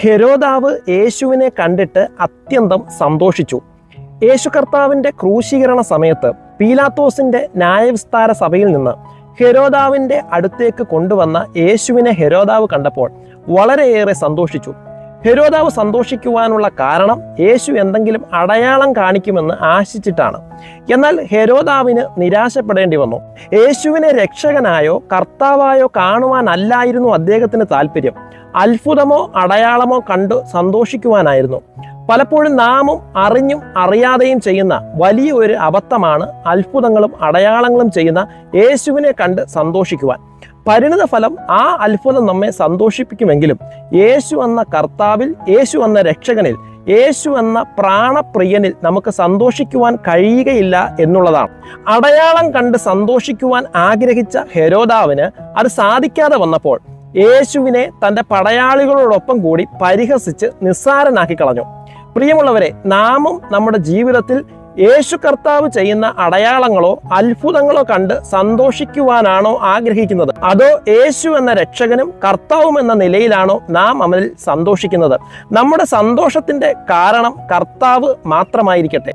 ഹെരോദാവ് യേശുവിനെ കണ്ടിട്ട് അത്യന്തം സന്തോഷിച്ചു. യേശു കർത്താവിന്റെ ക്രൂശീകരണ സമയത്ത് പീലാത്തോസിന്റെ ന്യായവിസ്താര സഭയിൽ നിന്ന് ഹെരോദാവിന്റെ അടുത്തേക്ക് കൊണ്ടുവന്ന യേശുവിനെ ഹെരോദാവ് കണ്ടപ്പോൾ വളരെയേറെ സന്തോഷിച്ചു. ഹെരോദാവ് സന്തോഷിക്കുവാനുള്ള കാരണം യേശു എന്തെങ്കിലും അടയാളം കാണിക്കുമെന്ന് ആശിച്ചിട്ടാണ്. എന്നാൽ ഹെരോദാവിന് നിരാശപ്പെടേണ്ടി വന്നു. യേശുവിനെ രക്ഷകനായോ കർത്താവായോ കാണുവാനല്ലായിരുന്നു അദ്ദേഹത്തിന് താല്പര്യം അത്ഭുതമോ അടയാളമോ കണ്ടു സന്തോഷിക്കുവാനായിരുന്നു. പലപ്പോഴും നാമും അറിഞ്ഞും അറിയാതെയും ചെയ്യുന്ന വലിയ ഒരു അബദ്ധമാണ് അത്ഭുതങ്ങളും അടയാളങ്ങളും ചെയ്യുന്ന യേശുവിനെ കണ്ട് സന്തോഷിക്കുവാൻ. പരിണിത ഫലം ആ അത്ഭുതം നമ്മെ സന്തോഷിപ്പിക്കുമെങ്കിലും യേശു എന്ന കർത്താവിൽ യേശു എന്ന രക്ഷകനിൽ യേശു എന്ന പ്രാണപ്രിയനിൽ നമുക്ക് സന്തോഷിക്കുവാൻ കഴിയുകയില്ല എന്നുള്ളതാണ്. അടയാളം കണ്ട് സന്തോഷിക്കുവാൻ ആഗ്രഹിച്ച ഹെരോദാവിന് അത് സാധിക്കാതെ വന്നപ്പോൾ യേശുവിനെ തന്റെ പടയാളികളോടൊപ്പം കൂടി പരിഹസിച്ച് നിസ്സാരനാക്കി കളഞ്ഞു. പ്രിയമുള്ളവരെ നാമും നമ്മുടെ ജീവിതത്തിൽ യേശു കർത്താവ് ചെയ്യുന്ന അടയാളങ്ങളോ അത്ഭുതങ്ങളോ കണ്ട് സന്തോഷിക്കുവാനാണോ ആഗ്രഹിക്കുന്നത്? അതോ യേശു എന്ന രക്ഷകനും കർത്താവും എന്ന നിലയിലാണോ നാം അവനിൽ സന്തോഷിക്കുന്നത്? നമ്മുടെ സന്തോഷത്തിന്റെ കാരണം കർത്താവ് മാത്രമായിരിക്കട്ടെ.